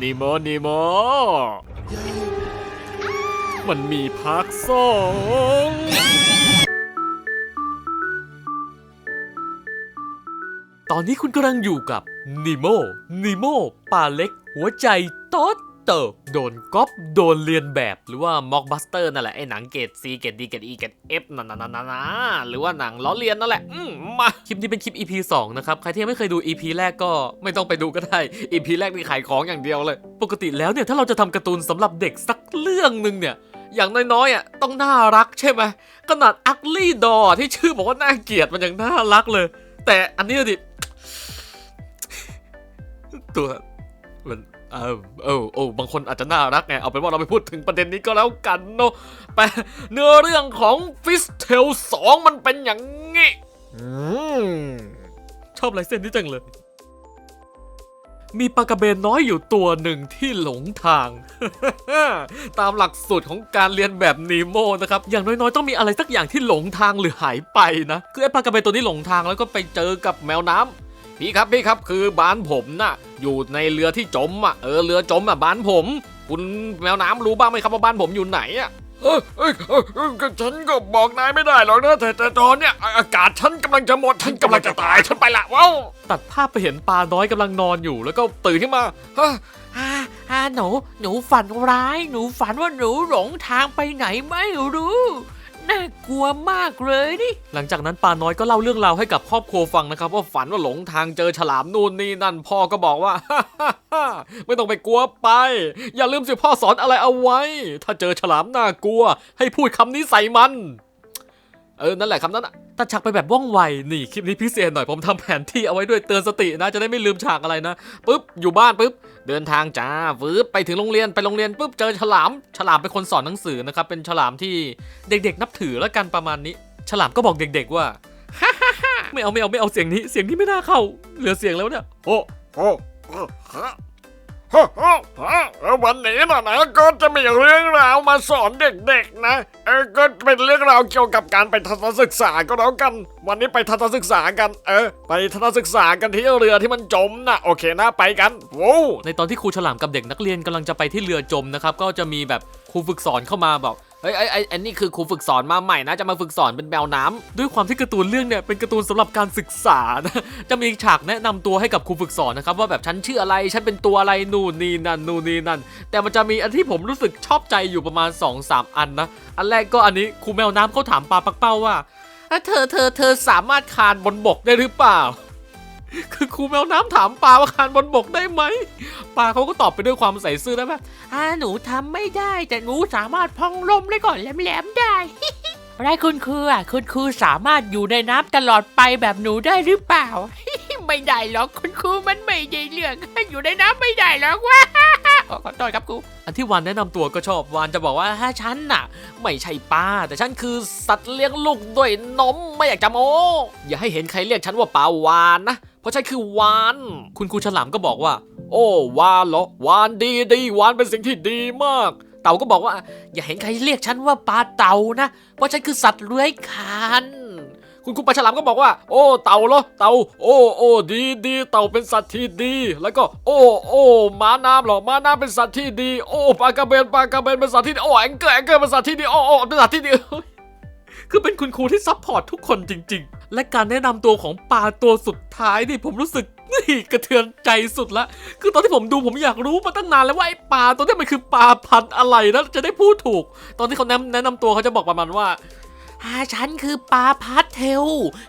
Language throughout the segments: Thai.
นิโมนิโม มันมีพักสองตอนนี้คุณกำลังอยู่กับนิโมนิโมปลาเล็กหัวใจโต๊ด เติบโดนก๊อปโดนเรียนแบบหรือว่าม็อกบัสเตอร์นั่นแหละไอ้หนังเกรด C เกรด D เกรด E เกรด F นั่นนั่นนั่นนะหรือว่าหนังล้อเลียนนั่นแหละอืมมาคลิปนี้เป็นคลิป EP 2 นะครับ ใครที่ยังไม่เคยดู EP แรกก็ไม่ต้องไปดูก็ได้ EP แรกนี่ขายของอย่างเดียวเลย ปกติแล้วเนี่ยถ้าเราจะทำการ์ตูนสำหรับเด็กสักเรื่องหนึ่งเนี่ยอย่างน้อยๆอะต้องน่ารักใช่ไหมขนาดอักลี่ดอที่ชื่อบอกว่าน่าเกลียดมันยังน่ารักเลย แต่อันนี้ดิตัวมัน เออเออโอ้บางคนอาจจะน่ารักไงเอาเป็นว่าเราไปพูดถึงประเด็นนี้ก็แล้วกันเนาะไปเนื้อเรื่องของฟิสเทล2มันเป็นอย่างงี้อืมชอบลายเส้นนี้จังเลย มีปลากระเบนน้อยอยู่ตัวหนึ่งที่หลงทาง ตามหลักสูตรของการเรียนแบบนีโมนะครับ อย่างน้อยๆ ต้องมีอะไรสักอย่างที่หลงทางหรือหายไปนะ คือไอ้ปลากระเบนตัวนี้หลงทางแล้วก็ไปเจอกับแมวน้ำ พี่ครับพี่ครับคือบ้านผมน่ะ อยู่ในเรือที่จมอะเออเรือจมอะบ้านผม คุณแมวน้ำรู้บ้างไหมครับว่าบ้านผมอยู่ไหนอะเออเออเออเออก็ฉันก็บอกนายไม่ได้หรอกนะแต่แต่ตอนเนี้ยอากาศฉันกำลังจะหมดฉันกำลังจะตายฉันไปละว้าวตัดภาพไปเห็นปลาน้อยกำลังนอนอยู่ แล้วก็ตื่นขึ้นมาฮะอ่าอ่าหนูหนูฝันร้าย หนูฝันว่าหนูหลงทางไปไหนไม่รู้ น่ากลัวมากเลยนี่หลังจากนั้นปาน้อยก็เล่าเรื่องราวให้กับครอบครัวฟังนะครับ ว่าฝันว่าหลงทางเจอฉลามนู่นนี่นั่นพ่อก็บอกว่า ไม่ต้องไปกลัวไป อย่าลืมสิพ่อสอนอะไรเอาไว้ ถ้าเจอฉลามน่ากลัว ให้พูดคำนี้ใส่มัน เออ นั่นแหละคำนั้นอะตัดฉากไปแบบว่องไว นี่คลิปนี้พิเศษหน่อยผมทำแผนที่เอาไว้ด้วยเตือนสตินะ จะได้ไม่ลืมฉากอะไรนะปุ๊บ อยู่บ้านปุ๊บ เดินทางจ้าฟืบไปถึงโรงเรียนไปโรงเรียนปุ๊บเจอฉลาม ฉลามเป็นคนสอนหนังสือนะครับ เป็นฉลามที่เด็กๆ นับถือแล้วกันประมาณนี้ ฉลามก็บอกเด็ก ๆ ว่าไม่เอาไม่เอาไม่เอาเสียงนี้ เสียงนี้ไม่น่าเข้า เหลือเสียงแล้วเนี่ยโอ้โอ้ วันนี้นะนะก็จะมีเรื่องราวมาสอนเด็กๆนะ เออก็เป็นเรื่องราวเกี่ยวกับการไปทัศนศึกษาก็แล้วกัน วันนี้ไปทัศนศึกษากัน เออ ไปทัศนศึกษากันที่เรือที่มันจมนะโอเคนะไปกันโว้ในตอนที่ครูฉลามกับเด็กนักเรียนกำลังจะไปที่เรือจมนะครับก็จะมีแบบครูฝึกสอนเข้ามาบอก เฮ้ยไอ้ไอ้ไอ้นี่คือครูฝึกสอนมาใหม่นะจะมาฝึกสอนเป็นแมวน้ำด้วยความที่การ์ตูนเรื่องเนี่ยเป็นการ์ตูนสำหรับการศึกษานะจะมีฉากแนะนำตัวให้กับครูฝึกสอนนะครับว่าแบบฉันชื่ออะไรฉันเป็นตัวอะไรนู่นนี่นั่นนู่นนี่นั่น แต่มันจะมีอันที่ผมรู้สึกชอบใจอยู่ประมาณ 2-3 อันนะอันแรกก็อันนี้ครูแมวน้ำเขาถามปลาปักเป้าว่าเอ้ยเธอเธอเธอสามารถคานบนบกได้หรือเปล่า คือครูแมวน้ำถามปลาว่าคานบนบกได้ไหมปลาเขาก็ตอบไปด้วยความใส่ซื่อแล้วแบบอ่าหนูทำไม่ได้ แต่หนูสามารถพองลมได้ก่อนแหลมๆได้ไรคุณครูอะคุณครูสามารถอยู่ในน้ำตลอดไปแบบหนูได้หรือเปล่า ไม่ได้หรอกคุณครูมันไม่ได้เรื่องอยู่ในน้ำไม่ได้หรอกว่าขอโทษครับครูอันที่วานแนะนำตัวก็ชอบวานจะบอกว่าถ้าฉันน่ะ ไม่ใช่ปลาแต่ฉันคือสัตว์เลี้ยงลูกด้วยนมไม่อยากจะโม้อย่าให้เห็นใครเรียกฉันว่าปลาวานนะ เพราะฉันคือวาน คุณครูฉลามก็บอกว่า โอ้วานเหรอวานดีดีวานเป็นสิ่งที่ดีมาก เต่าก็บอกว่า อย่าเห็นใครเรียกฉันว่าปลาเต่านะ เพราะฉันคือสัตว์เลื้อยคลานคุณครูปลาฉลามก็บอกว่า โอ้เต่าเหรอเต่าโอ้โอ้ดีดีเต่าเป็นสัตว์ที่ดี แล้วก็ โอ้โอ้ม้าน้ำเหรอม้าน้ำเป็นสัตว์ที่ดี โอ้ปลากระเบนปลากระเบนเป็นสัตว์ที่ดีโอ้แองเกอร์แองเกอร์เป็นสัตว์ที่ดีโอ้โอ้เป็นสัตว์ที่ดีคือเป็นคุณครูที่ซัพพอร์ตทุกคนจริง ๆ และการแนะนำตัวของปลาตัวสุดท้ายนี่ผมรู้สึกนี่กระเทือนใจสุดละ คือตอนที่ผมดูผมอยากรู้มาตั้งนานแล้วว่าไอ้ปลาตัวนี้มันคือปลาพันธุ์อะไรนะจะได้พูดถูก ตอนที่เขาแนะแนะนำตัวเขาจะบอกประมาณว่าอาฉันคือปลาพาสเทล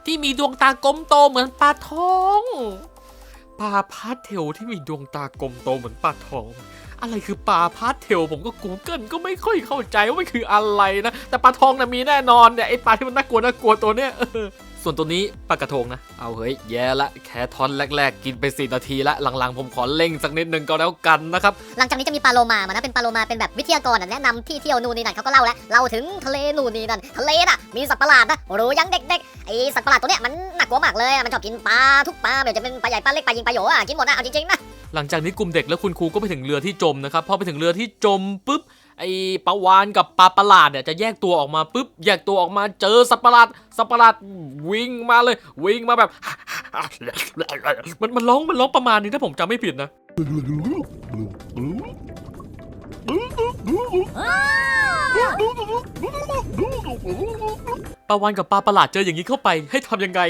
ที่มีดวงตากลมโตเหมือนปลาทองปลาพาสเทลที่มีดวงตากลมโตเหมือนปลาทอง อะไรคือปลาพาสเทลผมก็กูเกิลก็ไม่ค่อยเข้าใจว่ามันคืออะไรนะ แต่ปลาทองนะมีแน่นอนเนี่ยไอปลาที่มันน่ากลัวน่ากลัวตัวเนี้ย ส่วนตัวนี้ปลากระทงนะ เอาเฮ้ย แย่ละ แค่ทอนแรก ๆ กินไปสี่นาทีละ หลังๆ ผมขอเล่งสักนิดนึงก็แล้วกันนะครับ หลังจากนี้จะมีปลาโลมามานะ เป็นปลาโลมา เป็นแบบวิทยากรน่ะแนะนำที่เที่ยวนู่นนี่นั่นเขาก็เล่าแล้วเล่าถึงทะเลนู่นนี่นั่น ทะเลน่ะ มีสัตว์ประหลาดนะ รู้ยังเด็กๆ ไอสัตว์ประหลาดตัวเนี้ยมันน่ากลัวมากเลยอะมันชอบกินปลาทุกปลาไม่ว่าจะเป็นปลาใหญ่ปลาเล็กปลายิงปลาโหยอะ กินหมดนะ เอาจริงๆนะ หลังจากนี้กลุ่มเด็กและคุณครูก็ไปถึงเรือที่จมนะครับ พอไปถึงเรือที่จมปุ๊บ ไอ้ปลาวานกับปลาประหลาดเนี่ยจะแยกตัวออกมาปุ๊บแยกตัวออกมาเจอสัตว์ประหลาดสัตว์ประหลาดวิ่งมาเลย วิ่งมาแบบ มันมันร้องมันร้องประมาณนี้ถ้าผมจำไม่ผิดนะปลาวันกับปลาประหลาดเจออย่างนี้เข้าไปให้ทำยังไง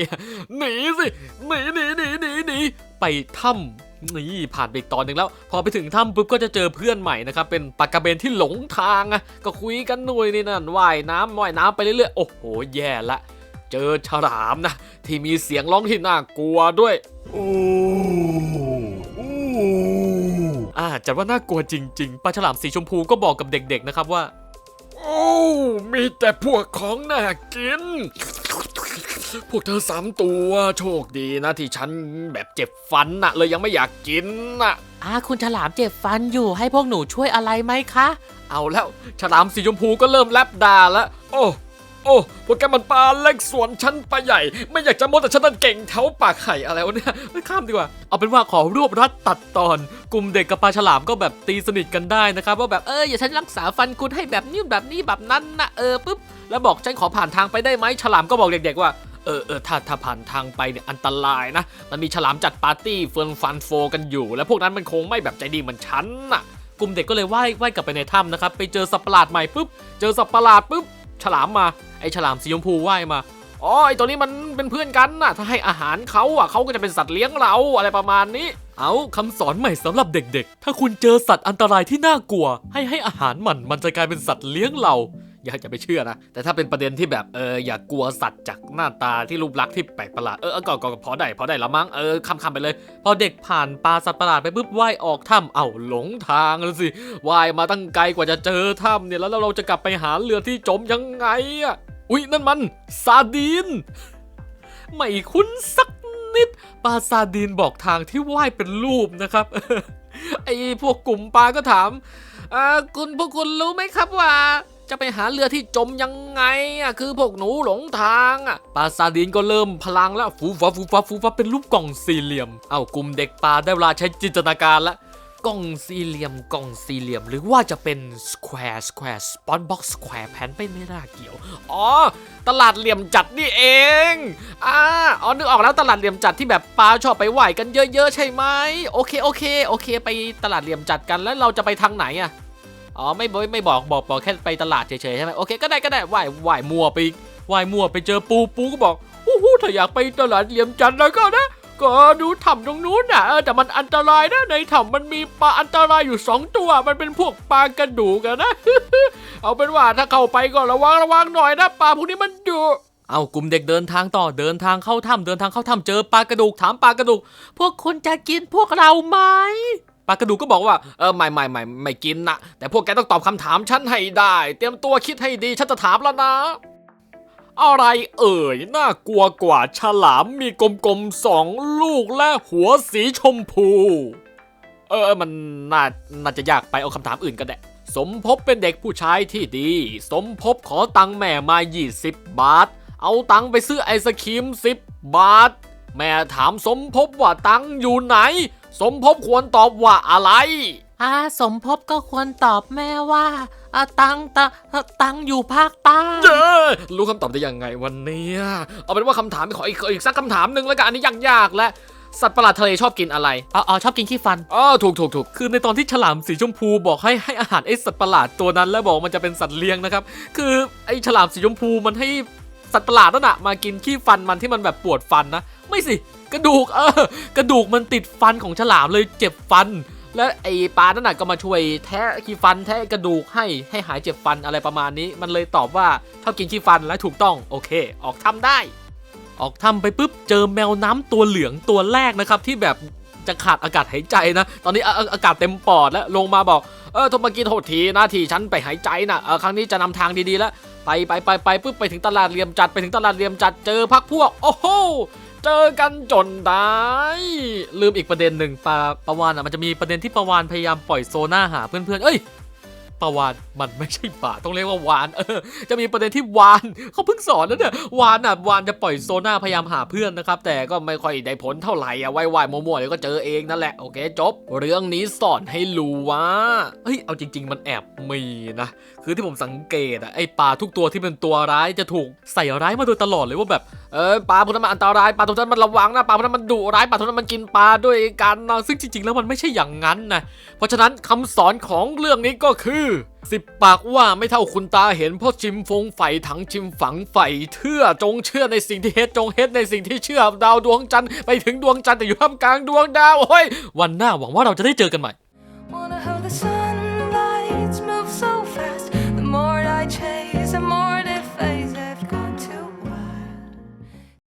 หนีสิหนีหนีหนีหนีหนีไปถ้ำ นี่ผ่านไปอีกตอนหนึ่งแล้ว พอไปถึงถ้ำปุ๊บก็จะเจอเพื่อนใหม่นะครับเป็นปลากระเบนที่หลงทางอะก็คุยกันหน่วยนี่นั่นว่ายน้ำว่ายน้ำไปเรื่อยๆโอ้โหแย่ละ เจอฉลามนะ ที่มีเสียงร้องที่น่ากลัวด้วยอ่าจัดว่าน่ากลัวจริง ๆปลาฉลามสีชมพูก็บอกกับเด็กๆนะครับว่า โอ้ มีแต่พวกของน่ากิน พวกเธอสามตัวโชคดีนะที่ฉันแบบเจ็บฟันน่ะ เลยยังไม่อยากกินน่ะอ่าคุณฉลามเจ็บฟันอยู่ให้พวกหนูช่วยอะไรไหมคะ เอาแล้วฉลามสีชมพูก็เริ่มแลบด่าแล้วโอ้โอ้พวกแกมันปลาเล็กส่วนฉันปลาใหญ่ ไม่อยากจะโมแต่ฉันนั่นเก่งแถวปากไข่อะไรวะเนี่ยไม่ข้ามดีกว่า เอาเป็นว่าขอรวบรัดตัดตอน กลุ่มเด็กกับปลาฉลามก็แบบตีสนิทกันได้นะครับว่าแบบเอออย่าฉันรักษาฟันคุณให้แบบนี้แบบนี้แบบนั้นนะเออปุ๊บแล้วบอกฉันขอผ่านทางไปได้ไหมฉลามก็บอกเด็กๆว่า เออเออถ้าถ้าผ่านทางไปเนี่ยอันตรายนะ มันมีฉลามจัดปาร์ตี้เฟืองฟันโฟกันอยู่ แล้วพวกนั้นมันคงไม่แบบใจดีเหมือนฉันน่ะ กลุ่มเด็กก็เลยว่ายว่ายกลับไปในถ้ำนะครับ ไปเจอสัตว์ประหลาดใหม่ปุ๊บ เจอสัตว์ประหลาดปุ๊บ ฉลามมา ไอฉลามสีชมพูว่ายมา อ๋อ ไอตัวนี้มันเป็นเพื่อนกันน่ะ ถ้าให้อาหารเขาอะเขาก็จะเป็นสัตว์เลี้ยงเราอะไรประมาณนี้ เอาคำสอนใหม่สำหรับเด็กๆ ถ้าคุณเจอสัตว์อันตรายที่น่ากลัว ให้ให้อาหารมัน มันจะกลายเป็นสัตว์เลี้ยงเรา อย่าจะไปเชื่อนะ แต่ถ้าเป็นประเด็นที่แบบเอออย่ากลัวสัตว์จากหน้าตาที่รูปลักษณ์ที่แปลกประหลาดเออเออก็ก็พอได้พอได้ละมั้งเออคำคำไปเลย พอเด็กผ่านปลาสัตว์ประหลาดไปปุ๊บว่ายออกถ้ำเอ้าหลงทางแล้วสิว่ายมาตั้งไกลกว่าจะเจอถ้ำเนี่ยแล้วเราจะกลับไปหาเรือที่จมยังไงอะอุ๊ยนั่นมันซาดีนไม่คุ้นสักนิดปลาซาดีนบอกทางที่ว่ายเป็นรูปนะครับไอ้พวกกลุ่มปลาก็ถามอ่าคุณพวกคุณรู้ไหมครับว่า จะไปหาเรือที่จมยังไงอะคือพวกหนูหลงทางอะปลาซาดีนก็เริ่มพลังแล้วฟูฟ้าฟูฟ้าฟูฟ้าเป็นรูปกล่องสี่เหลี่ยม เอากลุ่มเด็กปลาได้เวลาใช้จินตนาการละกล่องสี่เหลี่ยมกล่องสี่เหลี่ยม หรือว่าจะเป็น square square spot box square แผ่นไปไม่น่าเกี่ยว อ๋อ ตลาดเหลี่ยมจัดนี่เองอ่าอ๋อนึกออกแล้วตลาดเหลี่ยมจัดที่แบบปลาชอบไปไหวกันเยอะๆใช่ไหมโอเคโอเคโอเค ไปตลาดเหลี่ยมจัดกันแล้วเราจะไปทางไหนอะ อ๋อไม่ไม่บอกบอกบอกแค่ไปตลาดเฉยๆใช่ไหมโอเคก็ได้ก็ได้ไหวไหวมัวไปอีกไหวมัวไปเจอปูปูก็บอกโอ้โหถ้าอยากไปตลาดเหลี่ยมจัดแล้วก็นะก็ดูถ้ำตรงนู้นนะแต่มันอันตรายนะ ในถ้ำมันมีปลาอันตรายอยู่สองตัว มันเป็นพวกปลากระดูกนะ เอาเป็นว่าถ้าเข้าไปก็ระวังระวังหน่อยนะปลาพวกนี้มันดุเอากลุ่มเด็กเดินทางต่อเดินทางเข้าถ้ำเดินทางเข้าถ้ำเจอปลากระดูกถามปลากระดูก พวกคุณจะกินพวกเราไหม ปลากระดูกก็บอกว่าเออไม่ไม่ไม่ไม่กินนะแต่พวกแกต้องตอบคำถามฉันให้ได้ เตรียมตัวคิดให้ดีฉันจะถามแล้วนะ อะไรเอ่ยน่ากลัวกว่าฉลามมีกลมๆสองลูกและหัวสีชมพู เออมันน่าน่าจะยากไปเอาคำถามอื่นก็ได้สมภพเป็นเด็กผู้ชายที่ดี สมภพขอตังแม่มา 20 บาท เอาตังไปซื้อไอศครีม 10 บาท แม่ถามสมภพว่าตังอยู่ไหน สมภพควรตอบว่าอะไรอ่าสมภพก็ควรตอบแม่ว่าอ่าตังตังตังอยู่ภาคใต้เจ้อรู้คำตอบได้ยังไงวันนี้เอาเป็นว่าคำถามขออีกอีกสักคำถามหนึ่งแล้วกันอันนี้ยากๆและสัตว์ประหลาดทะเลชอบกินอะไรอ๋ออ๋อชอบกินขี้ฟันอ๋อถูกถูกถูกคือในตอนที่ฉลามสีชมพูบอกให้ให้อาหารไอสัตว์ประหลาดตัวนั้น แล้วบอกมันจะเป็นสัตว์เลี้ยงนะครับ คือไอฉลามสีชมพูมันให้ สัตว์ประหลาดนั่นน่ะมากินขี้ฟันมันที่มันแบบปวดฟันนะ ไม่สิ กระดูกเออกระดูกมันติดฟันของฉลามเลยเจ็บฟัน แล้วไอปลานั่นน่ะก็มาช่วยแทะขี้ฟันแทะกระดูกให้ให้หายเจ็บฟันอะไรประมาณนี้ มันเลยตอบว่าชอบกินขี้ฟันและถูกต้องโอเค ออกทำได้ ออกถ้ำไปปุ๊บเจอแมวน้ำตัวเหลืองตัวแรกนะครับที่แบบจะขาดอากาศหายใจนะ ตอนนี้อากาศเต็มปอดแล้วลงมาบอก เออโทรมากินโทษทีนะที่ฉันไปหายใจนะเออครั้งนี้จะนำทางดีๆแล้ว ไปไปไปไปปุ๊บไปถึงตลาดเหลี่ยมจัดไปถึงตลาดเหลี่ยมจัดเจอพักพวก โอ้โหเจอกันจนได้ ลืมอีกประเด็นหนึ่งปลาปะวานอะมันจะมีประเด็นที่ปะวานพยายามปล่อยโซน่าหาเพื่อนๆเอ้ย ปลาวานมันไม่ใช่ป่าต้องเรียกว่าวานเออจะมีประเด็นที่วานเขาเพิ่งสอนนะเนี่ยวานอะวานจะปล่อยโซน่าพยายามหาเพื่อนนะครับแต่ก็ไม่ค่อยได้ผลเท่าไหร่อะวายๆมั่วๆเดี๋ยวก็เจอเองนั่นแหละโอเคจบ เรื่องนี้สอนให้รู้ว่าเฮ้ยเอาจริง ๆ มันแอบมีนะคือที่ผมสังเกตอะไอปลาทุกตัวที่เป็นตัวร้ายจะถูกใส่ร้ายมาโดยตลอดเลยว่าแบบเออปลาพวกนั้นมันอันตรายปลาพวกนั้นมันระวังนะปลาพวกนั้นมันดุร้ายปลาพวกนั้นมันกินปลาด้วยกันนะซึ่งจริง ๆ แล้วมันไม่ใช่อย่างนั้นนะเพราะฉะนั้นคำสอนของเรื่องนี้ก็คือสิบปากว่าไม่เท่าคุณตาเห็นเพราะชิมฟงไฟถังชิมฝังไฟเชื่อจงเชื่อในสิ่งที่เฮ็ดจงเฮ็ดในสิ่งที่เชื่อดาวดวงจันทร์ไปถึงดวงจันทร์แต่อยู่ท่ามกลางดวงดาวโอ้ยวันหน้าหวังว่าเราจะได้เจอกันใหม่